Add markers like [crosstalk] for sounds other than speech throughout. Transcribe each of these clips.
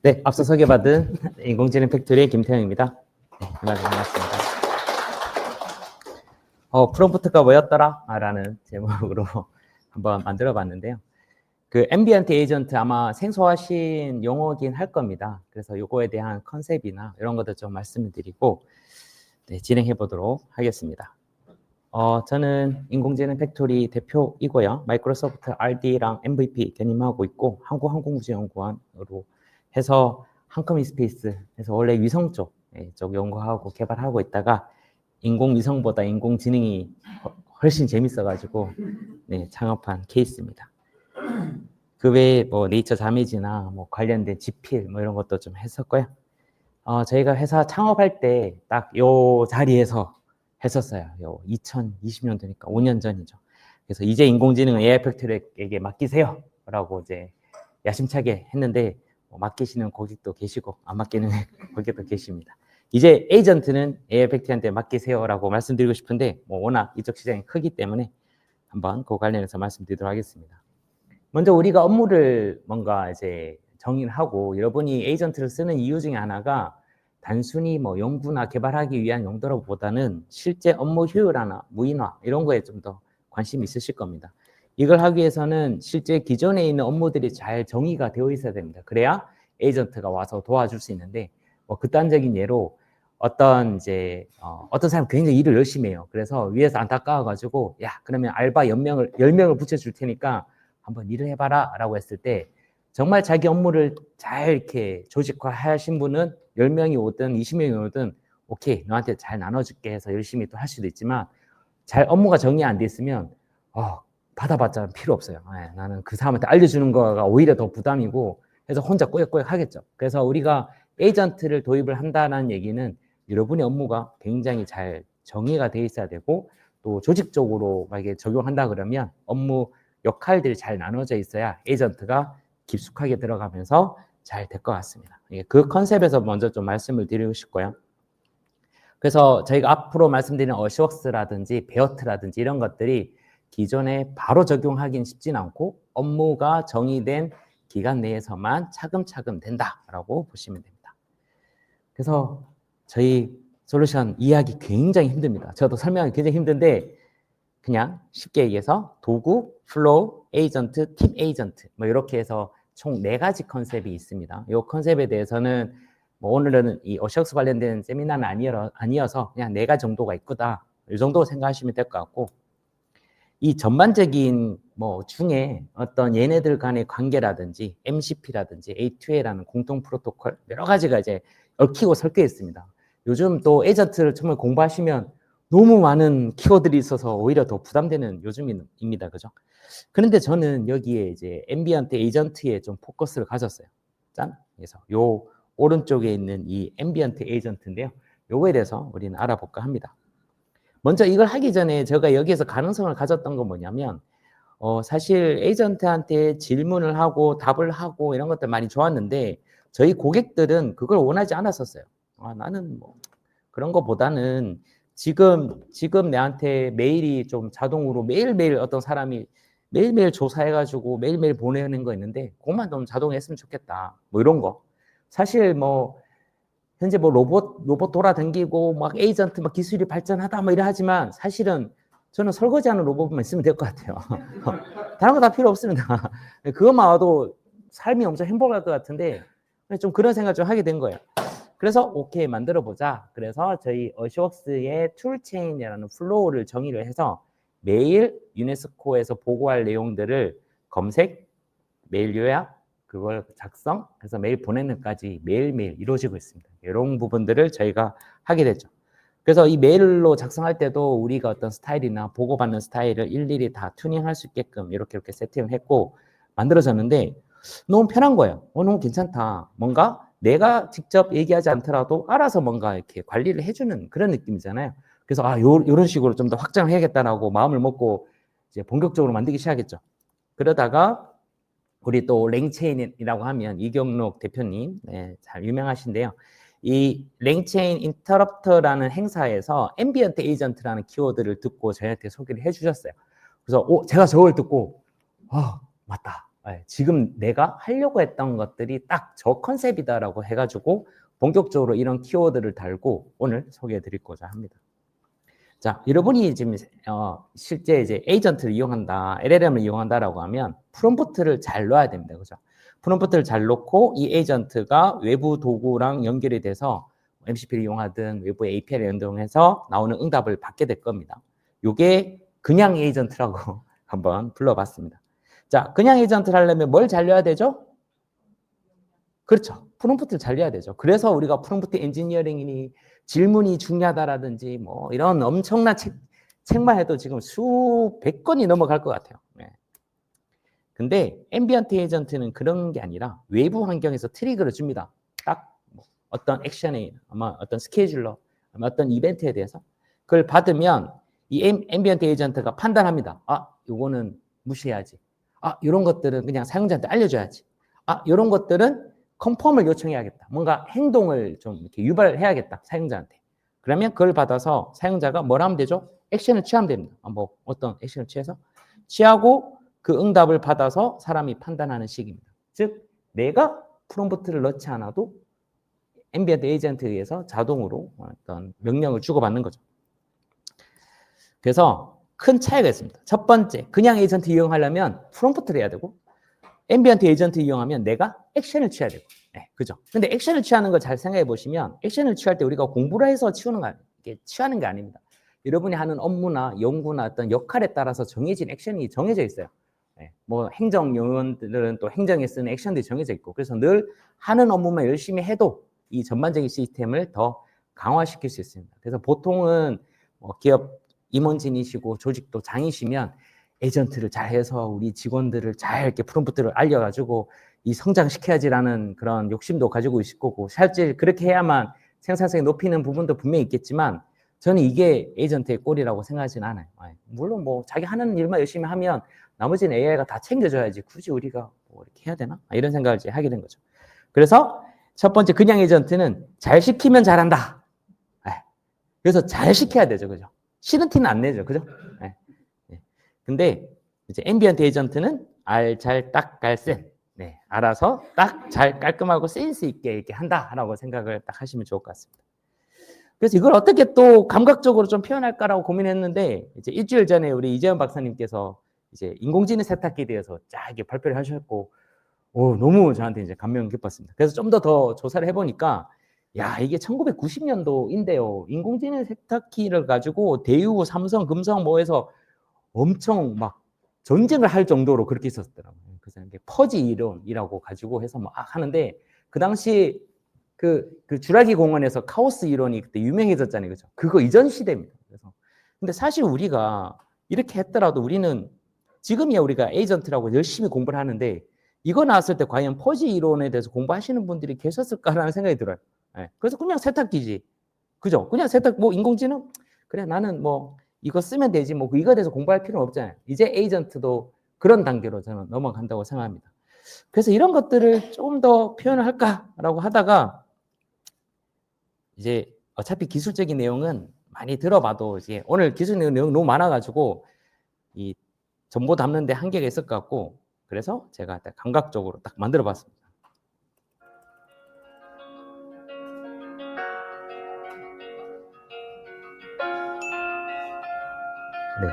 네, 앞서 소개받은 인공지능 팩토리의 김태형입니다. 네, 반갑습니다. 어, 프롬프트가 뭐였더라? 아, 라는 제목으로 [laughs] 한번 만들어 봤는데요. 그 앰비언트 에이전트 아마 생소하신 용어긴 할 겁니다. 그래서 요거에 대한 컨셉이나 이런 것들 좀 말씀을 드리고 네, 진행해 보도록 하겠습니다. 어, 저는 인공지능 팩토리 대표이고요. 마이크로소프트 RD랑 MVP 견임하고 있고 한국항공우주연구원으로 해서 한컴 이 스페이스 해서 원래 위성 쪽, 예, 쪽 연구하고 개발하고 있다가 인공위성보다 인공지능이 허- 훨씬 재밌어가지고 네, 창업한 케이스입니다. 그 외에 뭐 네이처 자매지나 뭐 관련된 지필 뭐 이런 것도 좀 했었고요. 어, 저희가 회사 창업할 때 딱 요 자리에서 했었어요. 요 2020년도니까 5년 전이죠. 그래서 이제 인공지능은 AI 팩토리에게 맡기세요라고 이제 야심차게 했는데 뭐 맡기시는 고객도 계시고 안 맡기는 [laughs] 고객도 계십니다. 이제 에이전트는 팩토리한테 맡기세요라고 말씀드리고 싶은데 뭐 워낙 이쪽 시장이 크기 때문에 한번 그 관련해서 말씀드리도록 하겠습니다. 먼저 우리가 업무를 뭔가 이제 정의를 하고 여러분이 에이전트를 쓰는 이유 중에 하나가 단순히 뭐 연구나 개발하기 위한 용도로보다는 실제 업무 효율화나 무인화 이런 거에 좀 더 관심이 있으실 겁니다. 이걸 하기 위해서는 실제 기존에 있는 업무들이 잘 정의가 되어 있어야 됩니다. 그래야 에이전트가 와서 도와줄 수 있는데 뭐 극단적인 예로 어떤 이제 어, 어떤 사람 굉장히 일을 열심히 해요. 그래서 위에서 안타까워 가지고 야 그러면 알바 연명을 열 명을 붙여줄 테니까 한번 일을 해봐라라고 했을 때 정말 자기 업무를 잘 이렇게 조직화 하신 분은 10명이 오든 20명이 오든 오케이 너한테 잘 나눠줄게 해서 열심히 또 할 수도 있지만 잘 업무가 정리 안 돼 있으면 어, 받아봤자 필요 없어요. 예, 나는 그 사람한테 알려주는 거가 오히려 더 부담이고 해서 혼자 꾸역꾸역 하겠죠. 그래서 우리가 에이전트를 도입을 한다는 얘기는 여러분의 업무가 굉장히 잘 정의가 돼 있어야 되고 또 조직적으로 만약에 적용한다 그러면 업무 역할들이 잘 나눠져 있어야 에이전트가 깊숙하게 들어가면서 잘 될 것 같습니다. 예, 그 컨셉에서 먼저 좀 말씀을 드리고 싶고요. 그래서 저희가 앞으로 말씀드리는 어시웍스라든지 베어트라든지 이런 것들이 기존에 바로 적용하기는 쉽진 않고 업무가 정의된 기간 내에서만 차근차근 된다라고 보시면 됩니다. 그래서 저희 솔루션 이해하기 굉장히 힘듭니다. 저도 설명하기 굉장히 힘든데 그냥 쉽게 얘기해서 도구, 플로우, 에이전트, 팀 에이전트 뭐 이렇게 해서 총 네 가지 컨셉이 있습니다. 이 컨셉에 대해서는 뭐 오늘은 이 어시억스 관련된 세미나는 아니어, 아니어서 그냥 네 가지 정도가 있구다. 이 정도 생각하시면 될 것 같고 이 전반적인 뭐 중에 어떤 얘네들 간의 관계라든지 MCP라든지 A2A라는 공통 프로토콜 여러 가지가 이제 얽히고 설켜 있습니다. 요즘 또 에이전트를 정말 공부하시면 너무 많은 키워드들이 있어서 오히려 더 부담되는 요즘입니다. 그죠? 그런데 저는 여기에 이제 앰비언트 에이전트에 좀 포커스를 가졌어요. 짠. 그래서 요 오른쪽에 있는 이 앰비언트 에이전트인데요. 요거에 대해서 우리는 알아볼까 합니다. 먼저 이걸 하기 전에 제가 여기에서 가능성을 가졌던 건 뭐냐면 어, 사실 에이전트한테 질문을 하고 답을 하고 이런 것들 많이 좋았는데 저희 고객들은 그걸 원하지 않았었어요. 아, 나는 뭐 그런 거보다는 지금 지금 내한테 메일이 좀 자동으로 매일매일 어떤 사람이 매일매일 조사해가지고 매일매일 보내는 거 있는데 그것만 좀 자동에 했으면 좋겠다. 뭐 이런 거. 사실 뭐 현재 뭐 로봇 로봇 돌아다니고 막 에이전트 막 기술이 발전하다 뭐 이래 하지만 사실은 저는 설거지하는 로봇만 있으면 될 것 같아요. [laughs] 다른 거 다 필요 없습니다. [laughs] 그것만 와도 삶이 엄청 행복할 것 같은데 좀 그런 생각 좀 하게 된 거예요. 그래서 오케이 만들어 보자. 그래서 저희 어시웍스의 툴체인이라는 플로우를 정의를 해서 매일 유네스코에서 보고할 내용들을 검색, 메일 요약, 그걸 작성, 그래서 메일 보내는까지 매일매일 이루어지고 있습니다. 이런 부분들을 저희가 하게 되죠. 그래서 이 메일로 작성할 때도 우리가 어떤 스타일이나 보고받는 스타일을 일일이 다 튜닝할 수 있게끔 이렇게 이렇게 세팅을 했고 만들어졌는데 너무 편한 거예요. 어, 너무 괜찮다. 뭔가 내가 직접 얘기하지 않더라도 알아서 뭔가 이렇게 관리를 해주는 그런 느낌이잖아요. 그래서 아, 요, 요런 식으로 좀 더 확장을 해야겠다라고 마음을 먹고 이제 본격적으로 만들기 시작했죠. 그러다가 우리 또 랭체인이라고 하면 이경록 대표님 네, 잘 유명하신데요. 이 랭체인 인터럽터라는 행사에서 앰비언트 에이전트라는 키워드를 듣고 저희한테 소개를 해주셨어요. 그래서 오, 제가 저걸 듣고 아 맞다 예, 지금 내가 하려고 했던 것들이 딱 저 컨셉이다라고 해가지고 본격적으로 이런 키워드를 달고 오늘 소개해 드리고자 합니다. 자, 여러분이 지금 어, 실제 이제 에이전트를 이용한다, LLM을 이용한다라고 하면 프롬프트를 잘 넣어야 됩니다. 그죠? 프롬프트를 잘 넣고 이 에이전트가 외부 도구랑 연결이 돼서 MCP를 이용하든 외부 API를 연동해서 나오는 응답을 받게 될 겁니다. 요게 그냥 에이전트라고 [laughs] 한번 불러봤습니다. 자, 그냥 에이전트를 하려면 뭘 잘 넣어야 되죠? 그렇죠. 프롬프트를 잘 넣어야 되죠. 그래서 우리가 프롬프트 엔지니어링이 질문이 중요하다라든지 뭐 이런 엄청난 책, 책만 해도 지금 수백 건이 넘어갈 것 같아요. 네. 근데 앰비언트 에이전트는 그런 게 아니라 외부 환경에서 트리거를 줍니다. 딱뭐 어떤 액션에 아마 어떤 스케줄러, 아마 어떤 이벤트에 대해서 그걸 받으면 이 앰- 앰비언트 에이전트가 판단합니다. 아, 요거는 무시해야지. 아, 이런 것들은 그냥 사용자한테 알려줘야지. 아, 이런 것들은 컨펌을 요청해야겠다. 뭔가 행동을 좀 이렇게 유발해야겠다. 사용자한테. 그러면 그걸 받아서 사용자가 뭘 하면 되죠? 액션을 취하면 됩니다. 아, 뭐 어떤 액션을 취해서 취하고 그 응답을 받아서 사람이 판단하는 식입니다. 즉 내가 프롬프트를 넣지 않아도 앰비언트 에이전트에 의해서 자동으로 어떤 명령을 주고받는 거죠. 그래서 큰 차이가 있습니다. 첫 번째, 그냥 에이전트 이용하려면 프롬프트를 해야 되고 앰비언트 에이전트 이용하면 내가 액션을 취해야 되고. 네, 그죠? 근데 액션을 취하는 걸잘 생각해 보시면 액션을 취할 때 우리가 공부를 해서 치우는 거 취하는 게 아닙니다. 여러분이 하는 업무나 연구나 어떤 역할에 따라서 정해진 액션이 정해져 있어요. 네, 뭐 행정 요원들은 또 행정에 쓰는 액션들이 정해져 있고 그래서 늘 하는 업무만 열심히 해도 이 전반적인 시스템을 더 강화시킬 수 있습니다. 그래서 보통은 뭐 기업 임원진이시고 조직도 장이시면 에이전트를 잘 해서 우리 직원들을 잘 이렇게 프롬프트를 알려가지고 이 성장시켜야지라는 그런 욕심도 가지고 있을 거고 실제 그렇게 해야만 생산성이 높이는 부분도 분명히 있겠지만 저는 이게 에이전트의 꼴이라고 생각하지는 않아요. 아니, 물론 뭐 자기 하는 일만 열심히 하면 나머지는 AI가 다 챙겨줘야지 굳이 우리가 뭐 이렇게 해야 되나? 아, 이런 생각을 이제 하게 된 거죠. 그래서 첫 번째 그냥 에이전트는 잘 시키면 잘한다. 예. 그래서 잘 시켜야 되죠, 그죠? 싫은 티는 안 내죠, 그죠? 근데 이제 앰비언트 에이전트는 알, 잘, 딱, 갈, 센. 네, 알아서 딱, 잘, 깔끔하고 센스 있게 이렇게 한다라고 생각을 딱 하시면 좋을 것 같습니다. 그래서 이걸 어떻게 또 감각적으로 좀 표현할까라고 고민했는데 이제 일주일 전에 우리 이재현 박사님께서 이제 인공지능 세탁기에 대해서 쫙 이렇게 발표를 하셨고 오, 너무 저한테 이제 감명 깊었습니다. 그래서 좀더더 조사를 해보니까 야 이게 1990년도인데요. 인공지능 세탁기를 가지고 대유, 삼성, 금성 뭐해서 엄청 막 전쟁을 할 정도로 그렇게 있었더라고요. 그래서 퍼지 이론이라고 가지고 해서 막 하는데 그 당시 그, 그 주라기 공원에서 카오스 이론이 그때 유명해졌잖아요. 그죠? 그거 이전 시대입니다. 그래서 근데 사실 우리가 이렇게 했더라도 우리는 지금이야 우리가 에이전트라고 열심히 공부를 하는데 이거 나왔을 때 과연 퍼지 이론에 대해서 공부하시는 분들이 계셨을까라는 생각이 들어요. 예. 그래서 그냥 세탁기지. 그죠? 그냥 세탁, 뭐 인공지능? 그래, 나는 뭐 이거 쓰면 되지. 뭐 이거에 대해서 공부할 필요는 없잖아요. 이제 에이전트도 그런 단계로 저는 넘어간다고 생각합니다. 그래서 이런 것들을 조금 더 표현을 할까라고 하다가 이제 어차피 기술적인 내용은 많이 들어봐도 이제 오늘 기술적인 내용 너무 많아가지고 이 정보 담는데 한계가 있을 것 같고 그래서 제가 딱 감각적으로 딱 만들어 봤습니다. 네.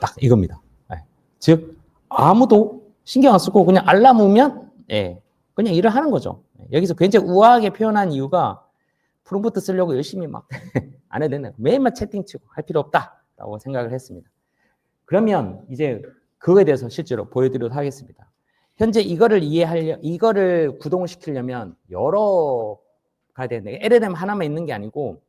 딱 이겁니다. 네. 즉 아무도 신경 안 쓰고 그냥 알람 오면 예, 그냥 일을 하는 거죠. 여기서 굉장히 우아하게 표현한 이유가 프롬프트 쓰려고 열심히 막 [laughs] 안 해도 된다. 매일만 채팅 치고 할 필요 없다라고 생각을 했습니다. 그러면 이제 그거에 대해서 실제로 보여드리도록 하겠습니다. 현재 이거를 이해하려, 이거를 구동을 시키려면 여러가 되는데 LLM 하나만 있는 게 아니고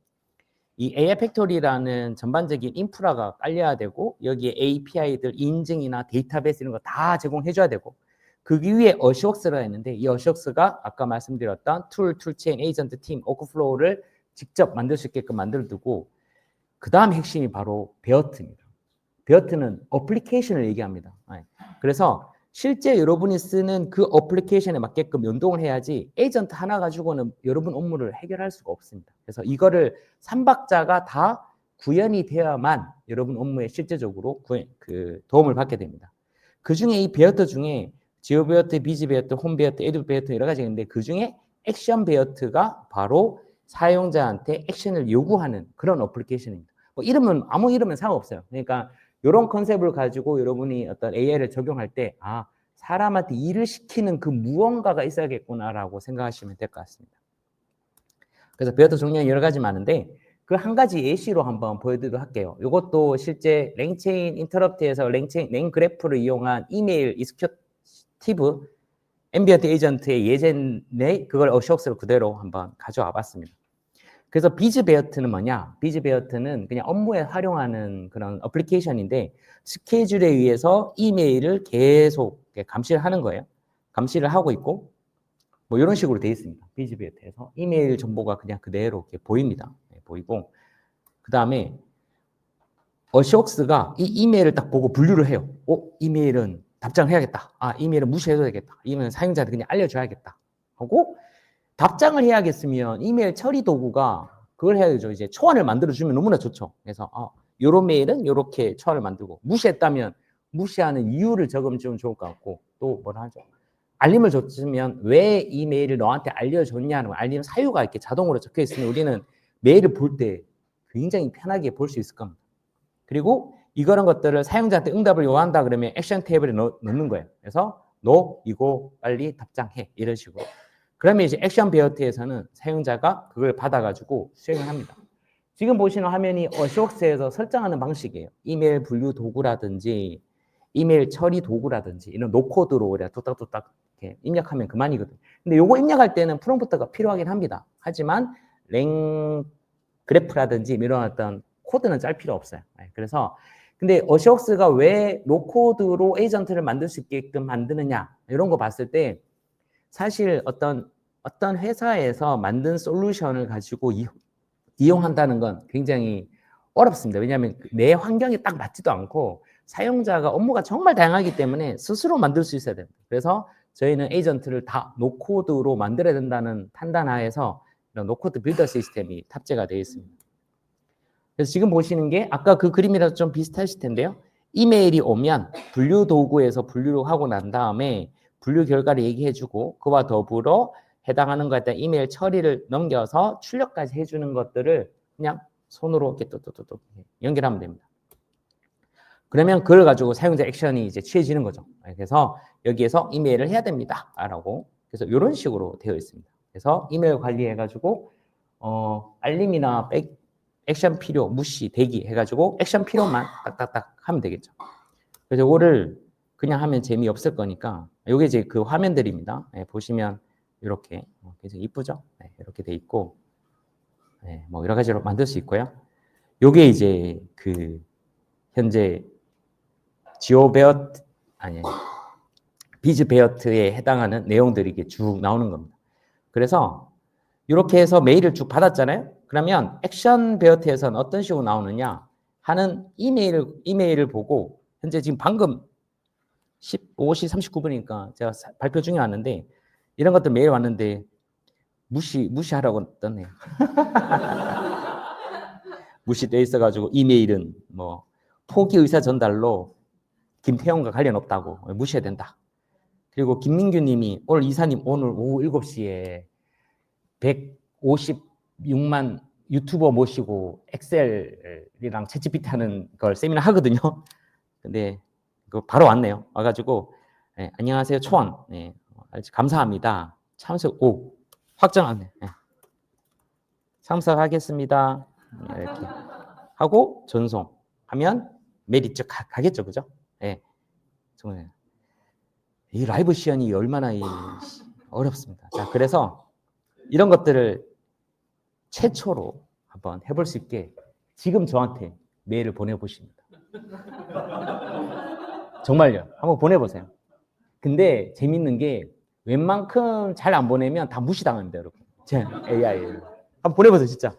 이 AI 팩토리라는 전반적인 인프라가 깔려야 되고 여기에 API들 인증이나 데이터베이스 이런 거 다 제공해 줘야 되고 그 위에 어시웍스가 있는데 이 어시웍스가 아까 말씀드렸던 툴, 툴체인, 에이전트 팀, 워크플로우를 직접 만들 수 있게끔 만들어 두고 그 다음 핵심이 바로 베어트입니다. 베어트는 어플리케이션을 얘기합니다. 네. 그래서 실제 여러분이 쓰는 그 어플리케이션에 맞게끔 연동을 해야지 에이전트 하나 가지고는 여러분 업무를 해결할 수가 없습니다. 그래서 이거를 삼박자가 다 구현이 되어야만 여러분 업무에 실제적으로 구현, 그 도움을 받게 됩니다. 그 중에 이 베어트 중에 지오 베어트, 비지 베어트, 홈 베어트, 에듀 베어트 여러 가지가 있는데 그 중에 액션 베어트가 바로 사용자한테 액션을 요구하는 그런 어플리케이션입니다. 뭐 이름은 아무 이름은 상관없어요. 그러니까 이런 컨셉을 가지고 여러분이 어떤 AI를 적용할 때 아, 사람한테 일을 시키는 그 무언가가 있어야겠구나라고 생각하시면 될 것 같습니다. 그래서 베어트 종류는 여러 가지 많은데 그 한 가지 예시로 한번 보여드리도록 할게요. 이것도 실제 랭체인 인터럽트에서 랭체인 랭 그래프를 이용한 이메일 이스큐티브 앰비언트 에이전트의 예전에 그걸 어시옥스로 그대로 한번 가져와 봤습니다. 그래서 비즈베어트는 뭐냐? 비즈베어트는 그냥 업무에 활용하는 그런 어플리케이션인데 스케줄에 의해서 이메일을 계속 감시를 하는 거예요. 감시를 하고 있고 뭐 이런 식으로 되어 있습니다. 비즈베어트에서 이메일 정보가 그냥 그대로 이렇게 보입니다. 네, 보이고 그 다음에 어시옥스가 이 이메일을 딱 보고 분류를 해요. 어, 이메일은 답장해야겠다. 아, 이메일은 무시해도 되겠다. 이메일은 사용자한테 그냥 알려줘야겠다. 하고 답장을 해야겠으면 이메일 처리 도구가 그걸 해야 되죠. 이제 초안을 만들어주면 너무나 좋죠. 그래서 아, 요런 메일은 요렇게 초안을 만들고 무시했다면 무시하는 이유를 적으면 좀 좋을 것 같고 또 뭐라 하죠? 알림을 줬으면 왜 이 메일을 너한테 알려줬냐는 알림 사유가 이렇게 자동으로 적혀 있으면 우리는 메일을 볼 때 굉장히 편하게 볼 수 있을 겁니다. 그리고 이거런 것들을 사용자한테 응답을 요한다 그러면 액션 테이블에 넣, 넣는 거예요. 그래서 너 이거 빨리 답장해 이런 식으로. 그러면 이제 액션 베어트에서는 사용자가 그걸 받아가지고 수행을 합니다. 지금 보시는 화면이 어시옥스에서 설정하는 방식이에요. 이메일 분류 도구라든지 이메일 처리 도구라든지 이런 노코드로 우리가 뚝딱뚝딱 이렇게 입력하면 그만이거든요. 근데 요거 입력할 때는 프롬프트가 필요하긴 합니다. 하지만 랭 그래프라든지 이런 어떤 코드는 짤 필요 없어요. 네, 그래서 근데 어시옥스가 왜 노코드로 에이전트를 만들 수 있게끔 만드느냐 이런 거 봤을 때 사실 어떤 어떤 회사에서 만든 솔루션을 가지고 이, 이용한다는 건 굉장히 어렵습니다. 왜냐하면 내 환경에 딱 맞지도 않고 사용자가 업무가 정말 다양하기 때문에 스스로 만들 수 있어야 됩니다. 그래서 저희는 에이전트를 다 노코드로 만들어야 된다는 판단하에서 이런 노코드 빌더 시스템이 탑재가 되어 있습니다. 그래서 지금 보시는 게 아까 그 그림이랑 좀 비슷하실 텐데요. 이메일이 오면 분류 도구에서 분류를 하고 난 다음에 분류 결과를 얘기해주고 그와 더불어 해당하는 것에 대한 이메일 처리를 넘겨서 출력까지 해주는 것들을 그냥 손으로 이렇게 또또또 연결하면 됩니다. 그러면 그걸 가지고 사용자 액션이 이제 취해지는 거죠. 그래서 여기에서 이메일을 해야 됩니다. 라고 그래서 이런 식으로 되어 있습니다. 그래서 이메일 관리해가지고 어, 알림이나 백, 액션 필요, 무시, 대기 해가지고 액션 필요만 딱딱딱 하면 되겠죠. 그래서 이거를 그냥 하면 재미없을 거니까 요게 이제 그 화면들입니다. 네, 보시면 이렇게 어, 굉장히 이쁘죠? 네, 이렇게 돼 있고 네, 뭐 여러 가지로 만들 수 있고요. 요게 이제 그 현재 지오 베어트 아니 비즈 베어트에 해당하는 내용들이 이게 쭉 나오는 겁니다. 그래서 이렇게 해서 메일을 쭉 받았잖아요. 그러면 액션 베어트에서는 어떤 식으로 나오느냐 하는 이메일을 이메일을 보고 현재 지금 방금 15시 39분이니까 제가 발표 중에 왔는데 이런 것들 메일 왔는데 무시 무시하라고 떴네요. [laughs] 무시돼 있어가지고 이메일은 뭐 포기 의사 전달로 김태형과 관련 없다고 무시해야 된다. 그리고 김민규님이 오늘 이사님 오늘 오후 7시에 156만 유튜버 모시고 엑셀이랑 채찌피티 하는 걸 세미나 하거든요. 근데 그 바로 왔네요. 와가지고 네, 안녕하세요 초원. 네, 감사합니다. 참석 오 확정하네. 네. 참석하겠습니다. 이렇게 하고 전송하면 메일이 쭉 가, 겠죠 그죠? 예. 정말 이 라이브 시연이 얼마나 이 어렵습니다. 자, 그래서 이런 것들을 최초로 한번 해볼 수 있게 지금 저한테 메일을 보내보십니다. 정말요. 한번 보내보세요. 근데 재밌는 게 웬만큼 잘 안 보내면 다 무시당합니다, 여러분. 제 AI. 한번 보내보세요, 진짜.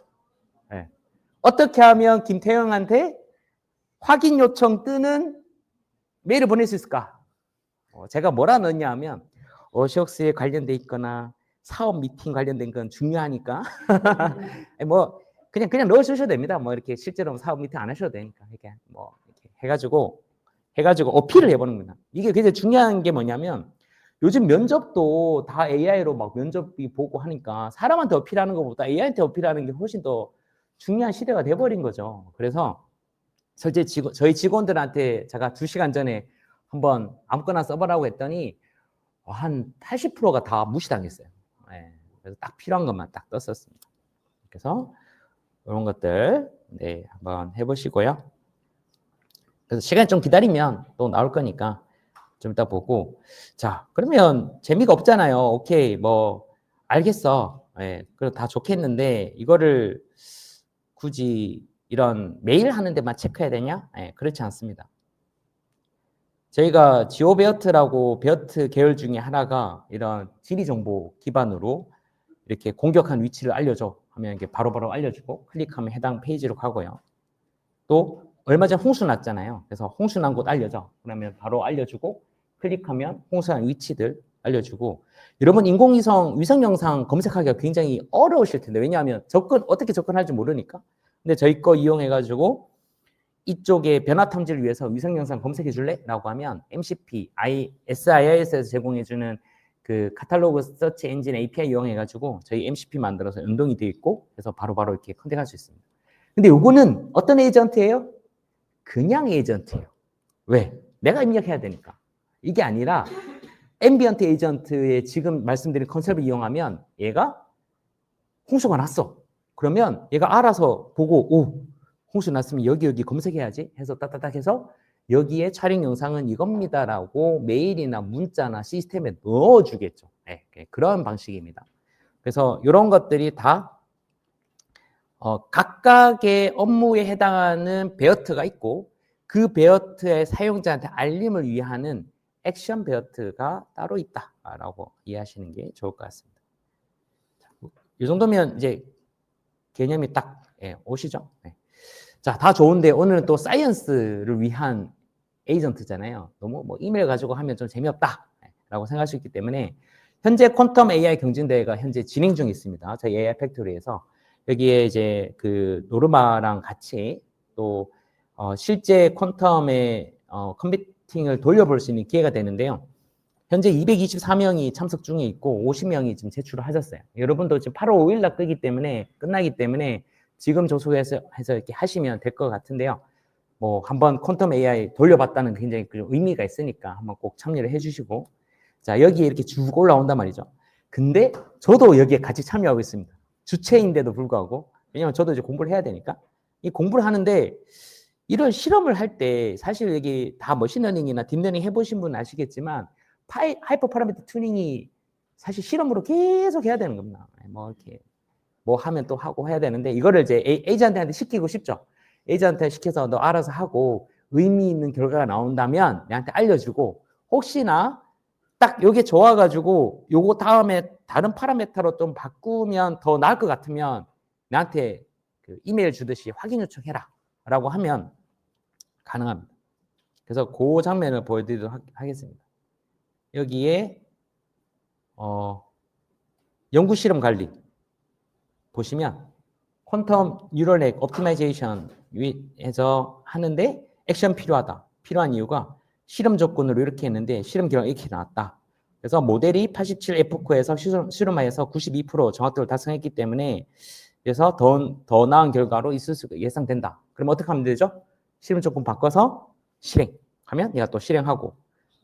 네. 어떻게 하면 김태형한테 확인 요청 뜨는 메일을 보낼 수 있을까? 어, 제가 뭐라 넣냐 하면 어시옥스에 관련돼 있거나 사업 미팅 관련된 건 중요하니까 [laughs] 뭐 그냥 그냥 넣어주셔도 됩니다. 뭐 이렇게 실제로 사업 미팅 안 하셔도 되니까 이렇게 뭐 이렇게 해가지고 해가지고 어필을 해보는 거다. 이게 굉장히 중요한 게 뭐냐면 요즘 면접도 다 AI로 막 면접이 보고 하니까 사람한테 어필하는 것보다 AI한테 어필하는 게 훨씬 더 중요한 시대가 돼버린 거죠. 그래서 실제 직원, 저희 직원들한테 제가 두 시간 전에 한번 아무거나 써보라고 했더니 한 80%가 다 무시당했어요. 예, 그래서 딱 필요한 것만 딱 떴었습니다. 그래서 이런 것들 네 한번 해보시고요. 그래서 시간 좀 기다리면 또 나올 거니까 좀 이따 보고 자 그러면 재미가 없잖아요. 오케이 뭐 알겠어. 예, 그럼 다 좋겠는데 이거를 굳이 이런 메일 하는 데만 체크해야 되냐? 예, 그렇지 않습니다. 저희가 지오베어트라고 베어트 계열 중에 하나가 이런 지리 정보 기반으로 이렇게 공격한 위치를 알려줘 하면 이렇게 바로 바로 알려주고 클릭하면 해당 페이지로 가고요. 또 얼마 전 홍수 났잖아요. 그래서 홍수 난 곳 알려줘. 그러면 바로 알려주고 클릭하면 홍수 난 위치들 알려주고 여러분 인공위성 위성 영상 검색하기가 굉장히 어려우실 텐데 왜냐하면 접근 어떻게 접근할지 모르니까 근데 저희 거 이용해 가지고 이쪽에 변화 탐지를 위해서 위성 영상 검색해 줄래? 라고 하면 MCP, I, SIS에서 제공해 주는 그 카탈로그 서치 엔진 API 이용해 가지고 저희 MCP 만들어서 연동이 되어 있고 그래서 바로 바로 이렇게 컨택할 수 있습니다. 근데 요거는 어떤 에이전트예요? 그냥 에이전트예요. 왜? 내가 입력해야 되니까. 이게 아니라 앰비언트 에이전트의 지금 말씀드린 컨셉을 이용하면 얘가 홍수가 났어. 그러면 얘가 알아서 보고 오 홍수 났으면 여기 여기 검색해야지 해서 따따닥 해서 여기에 촬영 영상은 이겁니다라고 메일이나 문자나 시스템에 넣어주겠죠. 네, 그런 방식입니다. 그래서 이런 것들이 다 어, 각각의 업무에 해당하는 베어트가 있고 그 베어트의 사용자한테 알림을 위하는 액션 베어트가 따로 있다라고 이해하시는 게 좋을 것 같습니다. 이 정도면 이제 개념이 딱 예, 오시죠? 네. 자, 다 좋은데 오늘은 또 사이언스를 위한 에이전트잖아요. 너무 뭐 이메일 가지고 하면 좀 재미없다. 라고 생각할 수 있기 때문에 현재 퀀텀 AI 경진대회가 현재 진행 중에 있습니다. 저희 AI 팩토리에서 여기에 이제 그 노르마랑 같이 또 어, 실제 퀀텀의 어, 컴퓨팅을 돌려볼 수 있는 기회가 되는데요. 현재 224명이 참석 중에 있고 50명이 지금 제출을 하셨어요. 여러분도 지금 8월 5일 날 끄기 때문에 끝나기 때문에 지금 접속해서 해서 이렇게 하시면 될 것 같은데요. 뭐 한번 퀀텀 AI 돌려봤다는 굉장히 그 의미가 있으니까 한번 꼭 참여를 해주시고 자 여기에 이렇게 쭉 올라온단 말이죠. 근데 저도 여기에 같이 참여하고 있습니다. 주체인데도 불구하고 왜냐하면 저도 이제 공부를 해야 되니까 이 공부를 하는데 이런 실험을 할 때 사실 여기 다 머신러닝이나 딥러닝 해보신 분은 아시겠지만 파이, 하이퍼 파라미터 튜닝이 사실 실험으로 계속 해야 되는 겁니다. 뭐 이렇게 뭐 하면 또 하고 해야 되는데 이거를 이제 에이전트한테 시키고 싶죠. 에이전트한테 시켜서 너 알아서 하고 의미 있는 결과가 나온다면 내한테 알려주고 혹시나 딱 요게 좋아가지고 요거 다음에 다른 파라메터로 좀 바꾸면 더 나을 것 같으면 나한테 그 이메일 주듯이 확인 요청해라 라고 하면 가능합니다. 그래서 그 장면을 보여드리도록 하 겠습니다. 여기에 어, 연구 실험 관리 보시면 퀀텀 뉴럴넷 옵티마이제이션 해서 하는데 액션 필요하다. 필요한 이유가 실험 조건으로 이렇게 했는데 실험 결과 이렇게 나왔다. 그래서 모델이 87F9에서 실험하에서 92% 정확도를 달성했기 때문에 그래서 더, 더 나은 결과로 있을 수 예상된다. 그럼 어떻게 하면 되죠? 실험 조건 바꿔서 실행 하면 얘가 또 실행하고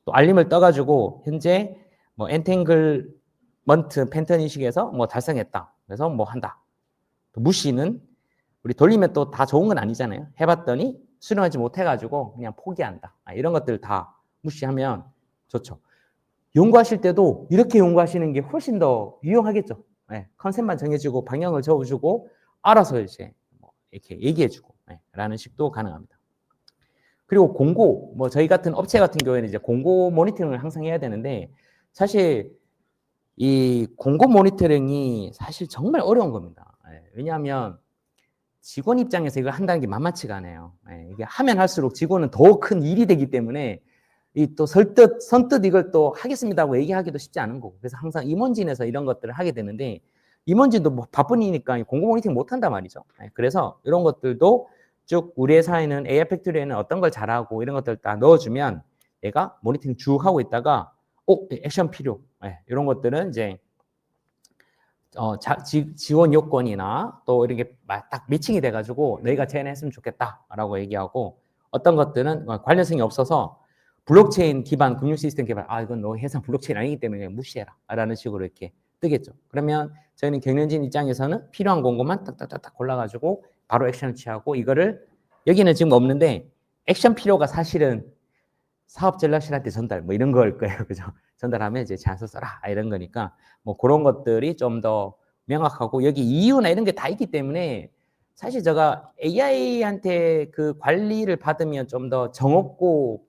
또 알림을 떠가지고 현재 뭐 엔탱글먼트 팬턴 인식에서 뭐 달성했다. 그래서 뭐 한다. 또 무시는 우리 돌리면 또 다 좋은 건 아니잖아요. 해봤더니 수령하지 못해가지고 그냥 포기한다. 아, 이런 것들 다 무시하면 좋죠. 연구하실 때도 이렇게 연구하시는 게 훨씬 더 유용하겠죠. 네, 컨셉만 정해주고 방향을 적어주고 알아서 이제 뭐 이렇게 얘기해주고 네, 라는 식도 가능합니다. 그리고 공고, 뭐 저희 같은 업체 같은 경우에는 이제 공고 모니터링을 항상 해야 되는데 사실 이 공고 모니터링이 사실 정말 어려운 겁니다. 네, 왜냐하면 직원 입장에서 이걸 한다는 게 만만치가 않아요. 네, 이게 하면 할수록 직원은 더 큰 일이 되기 때문에 이 또 설득, 선뜻 이걸 또 하겠습니다고 얘기하기도 쉽지 않은 거고. 그래서 항상 임원진에서 이런 것들을 하게 되는데 임원진도 뭐 바쁜 이니까 공고 모니터링 못 한단 말이죠. 네, 그래서 이런 것들도 쭉 우리 회사에는 AI 팩토리에는 어떤 걸 잘하고 이런 것들 다 넣어주면 얘가 모니터링 쭉 하고 있다가 어 액션 필요 예, 이런 것들은 이제 어, 자, 지, 지원 요건이나 또 이렇게 마- 딱 매칭이 돼가지고 너희가 제안했으면 좋겠다라고 얘기하고 어떤 것들은 어, 관련성이 없어서 블록체인 기반 금융 시스템 개발 아 이건 너 회사 블록체인 아니기 때문에 그냥 무시해라 라는 식으로 이렇게 뜨겠죠. 그러면 저희는 경영진 입장에서는 필요한 공고만 딱딱딱딱 골라가지고 바로 액션을 취하고 이거를 여기는 지금 없는데 액션 필요가 사실은 사업 전략실한테 전달 뭐 이런 걸 거예요, [laughs] 그죠? 전달하면 이제 제안서 써라 이런 거니까 뭐 그런 것들이 좀 더 명확하고 여기 이유나 이런 게 다 있기 때문에 사실 제가 AI한테 그 관리를 받으면 좀 더 정없고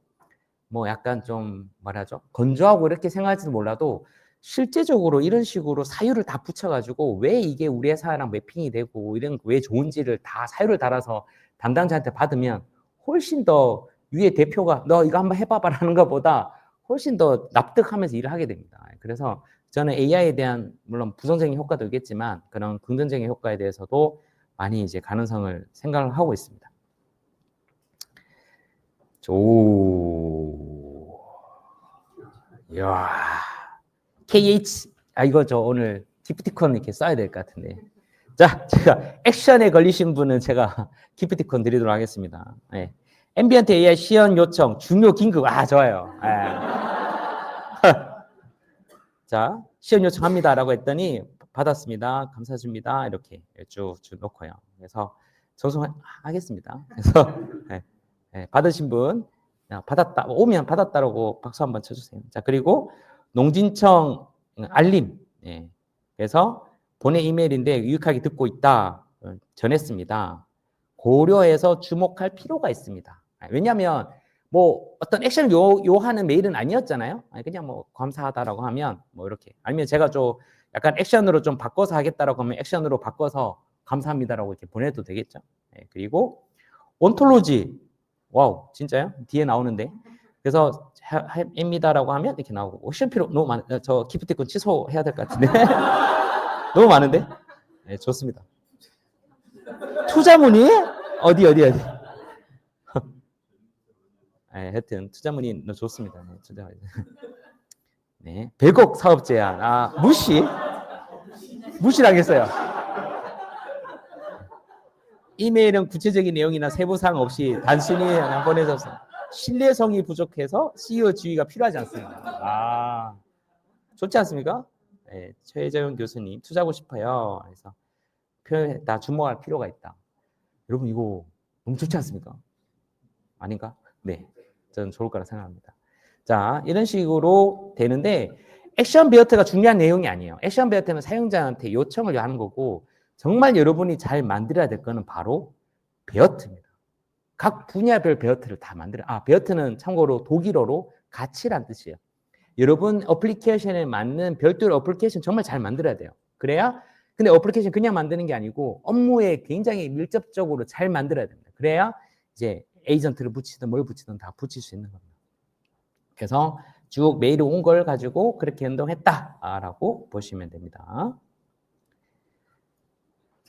뭐 약간 좀 말하죠 건조하고 이렇게 생각할지도 몰라도 실제적으로 이런 식으로 사유를 다 붙여가지고 왜 이게 우리 회사랑 매핑이 되고 이런 왜 좋은지를 다 사유를 달아서 담당자한테 받으면 훨씬 더 위에 대표가 너 이거 한번 해봐봐라는 것보다 훨씬 더 납득하면서 일을 하게 됩니다. 그래서 저는 AI에 대한 물론 부정적인 효과도 있겠지만 그런 긍정적인 효과에 대해서도 많이 이제 가능성을 생각을 하고 있습니다. 오, 이야, KH 아 이거 저 오늘 기프티콘 이렇게 써야 될 것 같은데. 자, 제가 액션에 걸리신 분은 제가 [laughs] 기프티콘 드리도록 하겠습니다. 네. 앰비언트 AI 시연 요청 중요 긴급 아 좋아요. 예. [laughs] 자 시연 요청합니다라고 했더니 받았습니다. 감사드립니다. 이렇게 쭉 쭉 놓고요. 그래서 전송하겠습니다. 그래서 예, 예, 받으신 분 야, 받았다 오면 받았다라고 박수 한번 쳐주세요. 자 그리고 농진청 알림. 예. 그래서 본의 이메일인데 유익하게 듣고 있다 어, 전했습니다. 고려해서 주목할 필요가 있습니다. 아, 왜냐하면 뭐 어떤 액션을 요, 요하는 메일은 아니었잖아요. 아니, 그냥 뭐 감사하다라고 하면 뭐 이렇게 아니면 제가 좀 약간 액션으로 좀 바꿔서 하겠다라고 하면 액션으로 바꿔서 감사합니다라고 이렇게 보내도 되겠죠. 네, 그리고 온톨로지 와우 진짜요? 뒤에 나오는데 그래서 합니다라고 하면 이렇게 나오고 옵션 필요 너무 많. 저 기프티콘 취소해야 될 것 같은데 [laughs] 너무 많은데 네, 좋습니다. 투자문의 어디 어디 어디 [laughs] 네, 하여튼 투자문의 너 좋습니다. 네, 투자 [laughs] 네, 100억 사업 제안 아 무시 무시당했어요. 이메일은 구체적인 내용이나 세부사항 없이 단순히 그냥 보내줘서 신뢰성이 부족해서 CEO 지위가 필요하지 않습니다. 아 좋지 않습니까? 네, 최재훈 교수님 투자하고 싶어요. 그래서 표현에 다 주목할 필요가 있다. 여러분 이거 너무 좋지 않습니까? 아닌가? 네, 저는 좋을 거라 생각합니다. 자, 이런 식으로 되는데 액션 베어트가 중요한 내용이 아니에요. 액션 베어트는 사용자한테 요청을 하는 거고 정말 여러분이 잘 만들어야 될 거는 바로 베어트입니다. 각 분야별 베어트를 다 만들어. 아, 베어트는 참고로 독일어로 가치란 뜻이에요. 여러분 어플리케이션에 맞는 별도의 어플리케이션 정말 잘 만들어야 돼요. 그래야 근데 어플리케이션 그냥 만드는 게 아니고 업무에 굉장히 밀접적으로 잘 만들어야 됩니다. 그래야 이제 에이전트를 붙이든 뭘 붙이든 다 붙일 수 있는 겁니다. 그래서 쭉 메일이 온 걸 가지고 그렇게 행동했다라고 보시면 됩니다.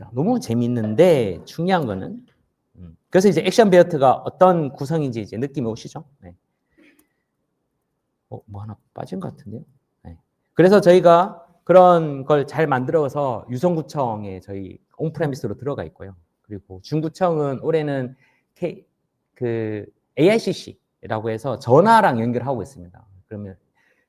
자, 너무 재밌는데 중요한 거는 음, 그래서 이제 액션 베어트가 어떤 구성인지 이제 느낌이 오시죠? 네. 어, 뭐 하나 빠진 것 같은데요? 네. 그래서 저희가 그런 걸 잘 만들어서 유성구청에 저희 온프레미스로 들어가 있고요. 그리고 중구청은 올해는 K, 그 AICC라고 해서 전화랑 연결하고 있습니다. 그러면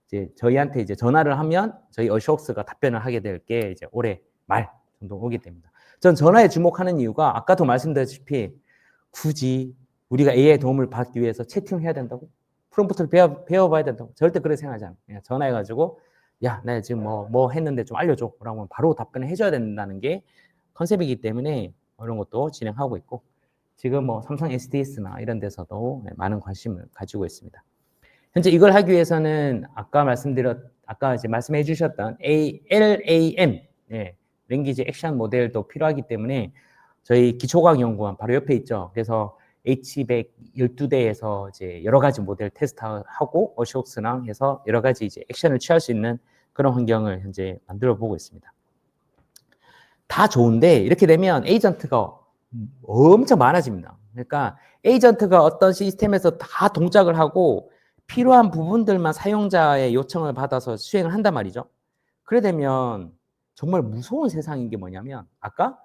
이제 저희한테 이제 전화를 하면 저희 어쇼스가 답변을 하게 될 게 이제 올해 말 정도 오게 됩니다. 전 전화에 주목하는 이유가 아까도 말씀드렸다시피 굳이 우리가 AI 도움을 받기 위해서 채팅을 해야 된다고? 프롬프트를 배워, 배워봐야 된다고? 절대 그렇게 생각하지 않아요. 전화해가지고 야, 나 지금 뭐, 뭐 했는데 좀 알려줘. 라고 바로 답변을 해줘야 된다는 게 컨셉이기 때문에 이런 것도 진행하고 있고 지금 뭐 삼성 SDS나 이런 데서도 많은 관심을 가지고 있습니다. 현재 이걸 하기 위해서는 아까 말씀드렸, 아까 이제 말씀해 주셨던 A, LAM, 예, 랭귀지 액션 모델도 필요하기 때문에 저희 기초과학 연구원 바로 옆에 있죠. 그래서 H100 12대에서 이제 여러 가지 모델 테스트하고 어시옥스랑 해서 여러 가지 이제 액션을 취할 수 있는 그런 환경을 현재 만들어 보고 있습니다. 다 좋은데 이렇게 되면 에이전트가 엄청 많아집니다. 그러니까 에이전트가 어떤 시스템에서 다 동작을 하고 필요한 부분들만 사용자의 요청을 받아서 수행을 한단 말이죠. 그래 되면 정말 무서운 세상인 게 뭐냐면 아까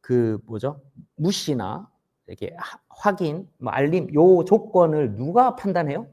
그 뭐죠? 무시나 이렇게 하- 확인, 뭐 알림 요 조건을 누가 판단해요?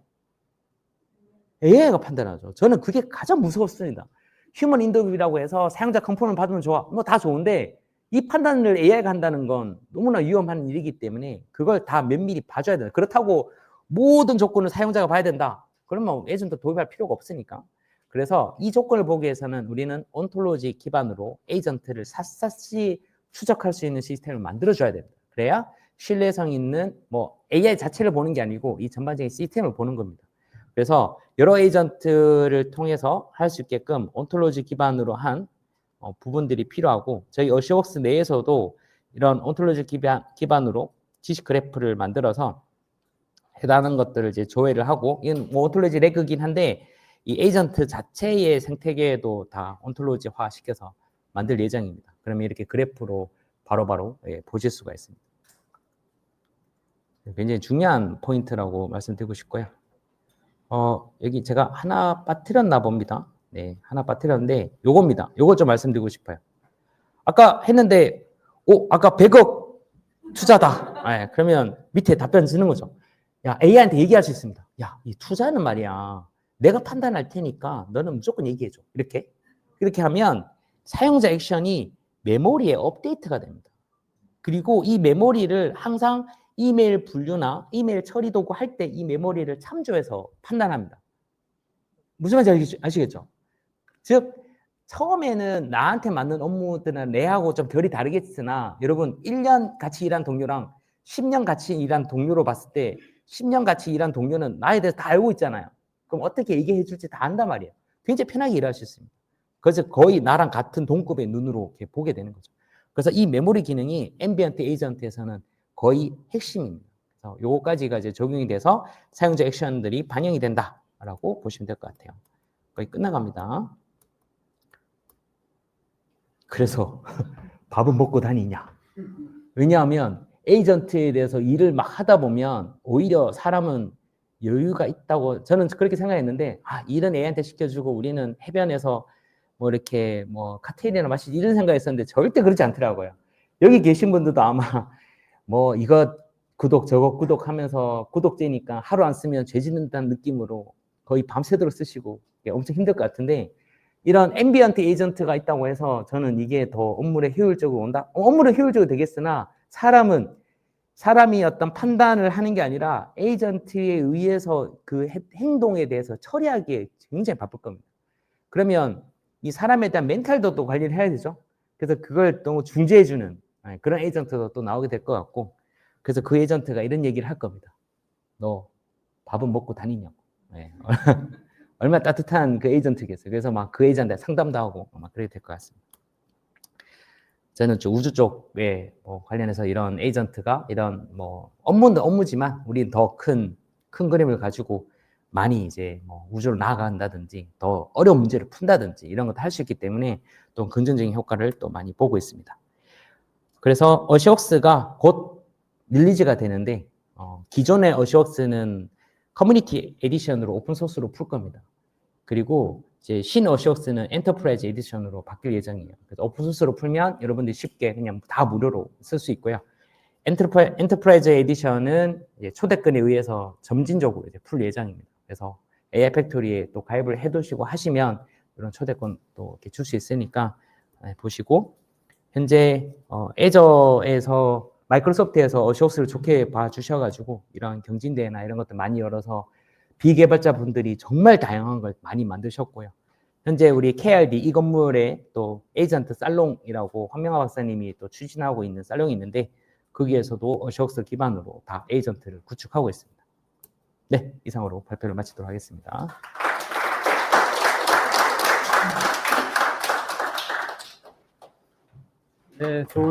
AI가 판단하죠. 저는 그게 가장 무서웠습니다. 휴먼 인터뷰라고 해서 사용자 컨펌을 받으면 좋아. 뭐 다 좋은데 이 판단을 AI가 한다는 건 너무나 위험한 일이기 때문에 그걸 다 면밀히 봐줘야 된다. 그렇다고 모든 조건을 사용자가 봐야 된다. 그러면 에이전트 도입할 필요가 없으니까. 그래서 이 조건을 보기 위해서는 우리는 온톨로지 기반으로 에이전트를 샅샅이 추적할 수 있는 시스템을 만들어줘야 됩니다. 그래야 신뢰성 있는 뭐 AI 자체를 보는 게 아니고 이 전반적인 시스템을 보는 겁니다. 그래서 여러 에이전트를 통해서 할 수 있게끔 온톨로지 기반으로 한 어, 부분들이 필요하고 저희 어시웍스 내에서도 이런 온톨로지 기반, 기반으로 지식 그래프를 만들어서 해당하는 것들을 이제 조회를 하고 이건 뭐 온톨로지 레그긴 한데 이 에이전트 자체의 생태계에도 다 온톨로지화 시켜서 만들 예정입니다. 그러면 이렇게 그래프로 바로 바로 예, 보실 수가 있습니다. 굉장히 중요한 포인트라고 말씀드리고 싶고요. 어, 여기 제가 하나 빠뜨렸나 봅니다. 네, 하나 빠뜨렸는데 요겁니다. 요거 좀 말씀드리고 싶어요. 아까 했는데 오, 아까 100억 투자다. 예, 그러면 밑에 답변 쓰는 거죠. 야, AI한테 얘기할 수 있습니다. 야, 이 투자는 말이야. 내가 판단할 테니까 너는 무조건 얘기해 줘. 이렇게. 이렇게 하면 사용자 액션이 메모리에 업데이트가 됩니다. 그리고 이 메모리를 항상 이메일 분류나 이메일 처리 도구 할 때 이 메모리를 참조해서 판단합니다. 무슨 말인지 아시- 아시겠죠? 즉 처음에는 나한테 맞는 업무들은 내하고 좀 결이 다르겠으나 여러분 1년 같이 일한 동료랑 10년 같이 일한 동료로 봤을 때 10년 같이 일한 동료는 나에 대해서 다 알고 있잖아요. 그럼 어떻게 얘기해 줄지 다 안단 말이에요. 굉장히 편하게 일할 수 있습니다. 그래서 거의 나랑 같은 동급의 눈으로 이렇게 보게 되는 거죠. 그래서 이 메모리 기능이 앰비언트 에이전트에서는 거의 핵심입니다. 그래서 요거까지가 이제 적용이 돼서 사용자 액션들이 반영이 된다라고 보시면 될 것 같아요. 거의 끝나갑니다. 그래서 [laughs] 밥은 먹고 다니냐? 왜냐하면 에이전트에 대해서 일을 막 하다 보면 오히려 사람은 여유가 있다고 저는 그렇게 생각했는데 아 일은 애한테 시켜주고 우리는 해변에서 뭐 이렇게 뭐 칵테일이나 마시지 이런 생각했었는데 절대 그렇지 않더라고요. 여기 계신 분들도 아마 [laughs] 뭐 이거 구독 저거 구독하면서 구독제니까 하루 안 쓰면 죄 짓는다는 느낌으로 거의 밤새도록 쓰시고 이게 엄청 힘들 것 같은데 이런 앰비언트 에이전트가 있다고 해서 저는 이게 더 업무에 효율적으로 온다? 어, 업무에 효율적으로 되겠으나 사람은 사람이 어떤 판단을 하는 게 아니라 에이전트에 의해서 그 해- 행동에 대해서 처리하기에 굉장히 바쁠 겁니다. 그러면 이 사람에 대한 멘탈도 또 관리를 해야 되죠. 그래서 그걸 너무 중재해주는 예, 그런 에이전트도 또 나오게 될 것 같고 그래서 그 에이전트가 이런 얘기를 할 겁니다. 너 밥은 먹고 다니냐고. [laughs] 예. 얼마나 따뜻한 그 에이전트겠어요. 그래서 막 그 에이전트한테 상담도 하고 막 그렇게 될 것 같습니다. 저는 좀 우주 쪽에 뭐 관련해서 이런 에이전트가 이런 뭐 업무는 업무지만 우리는 더큰 큰 그림을 가지고 많이 이제 뭐 우주로 나아간다든지 더 어려운 문제를 푼다든지 이런 것도 할 수 있기 때문에 또 긍정적인 효과를 또 많이 보고 있습니다. 그래서 어시웍스가 곧 릴리즈가 되는데 어, 기존의 어시웍스는 커뮤니티 에디션으로 오픈 소스로 풀 겁니다. 그리고 이제 신 어시웍스는 엔터프라이즈 에디션으로 바뀔 예정이에요. 그래서 오픈 소스로 풀면 여러분들이 쉽게 그냥 다 무료로 쓸 수 있고요. 엔터프라, 엔터프라이즈 에디션은 초대권에 의해서 점진적으로 이제 풀 예정입니다. 그래서 AI 팩토리에 또 가입을 해두시고 하시면 이런 초대권 또 이렇게 줄 수 있으니까 네, 보시고 현재 어, 애저에서 마이크로소프트에서 어시옥스를 좋게 봐주셔가지고 이런 경진대회나 이런 것들 많이 열어서 비개발자 분들이 정말 다양한 걸 많이 만드셨고요. 현재 우리 KRD 이 건물에 또 에이전트 살롱이라고 황명화 박사님이 또 추진하고 있는 살롱이 있는데 거기에서도 어시옥스 기반으로 다 에이전트를 구축하고 있습니다. 네, 이상으로 발표를 마치도록 하겠습니다. 네, 좋은